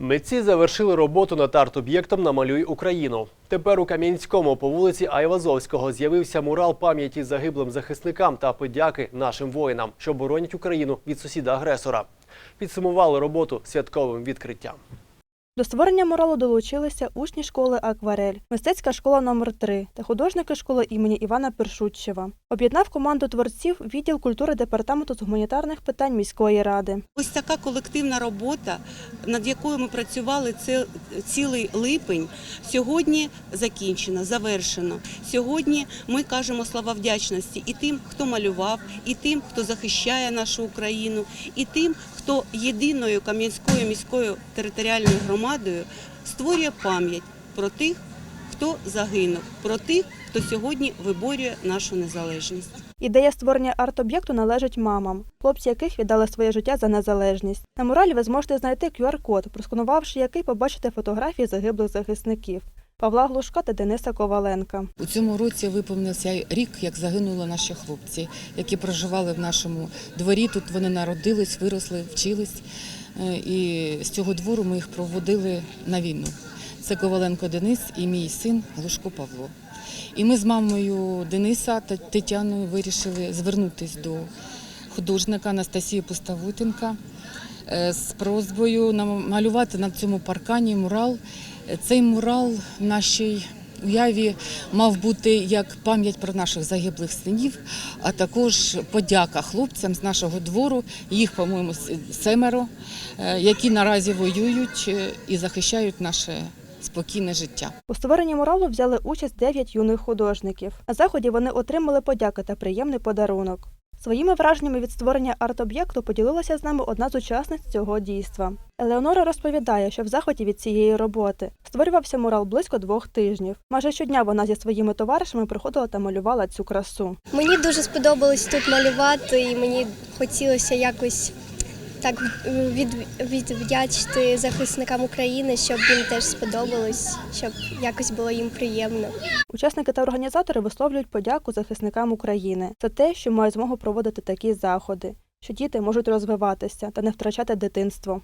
Митці завершили роботу над арт-об'єктом Намалюй Україну. Тепер у Кам'янському по вулиці Айвазовського з'явився мурал пам'яті загиблим захисникам та подяки нашим воїнам, що боронять Україну від сусіда-агресора. Підсумували роботу святковим відкриттям. До створення муралу долучилися учні школи Акварель, мистецька школа номер 3 та художники школи імені Івана Першутчева. Об'єднав команду творців відділ культури департаменту з гуманітарних питань міської ради. Ось така колективна робота, над якою ми працювали цілий липень, сьогодні закінчена, завершено. Сьогодні ми кажемо слова вдячності і тим, хто малював, і тим, хто захищає нашу Україну, і тим, хто єдиною Кам'янською міською територіальною громадою створює пам'ять про тих, хто загинув, про тих, хто сьогодні виборює нашу незалежність. Ідея створення арт-об'єкту належить мамам, хлопці яких віддали своє життя за незалежність. На муралі ви зможете знайти QR-код, просканувавши який побачите фотографії загиблих захисників Павла Глушка та Дениса Коваленка. У цьому році виповнився рік, як загинули наші хлопці, які проживали в нашому дворі. Тут вони народились, виросли, вчились. Е, І з цього двору ми їх проводили на війну. Це Коваленко Денис і мій син Глушко Павло. І ми з мамою Дениса та Тетяною вирішили звернутися до художника Анастасії Пуставутенка е, з просьбою намалювати на цьому паркані мурал. Цей мурал в нашій уяві мав бути як пам'ять про наших загиблих синів, а також подяка хлопцям з нашого двору. Їх, по-моєму, семеро, які наразі воюють е, і захищають наше спокійне життя. У створенні муралу взяли участь 9 юних художників. На заході вони отримали подяки та приємний подарунок. Своїми враженнями від створення арт-об'єкту поділилася з нами одна з учасниць цього дійства. Елеонора розповідає, що в заході від цієї роботи створювався мурал близько двох тижнів. Майже щодня вона зі своїми товаришами приходила та малювала цю красу. Мені дуже сподобалось тут малювати, і мені хотілося якось так від, відвдячити захисникам України, щоб їм теж сподобалось, щоб якось було їм приємно. Учасники та організатори висловлюють подяку захисникам України за те, що мають змогу проводити такі заходи, що діти можуть розвиватися та не втрачати дитинство.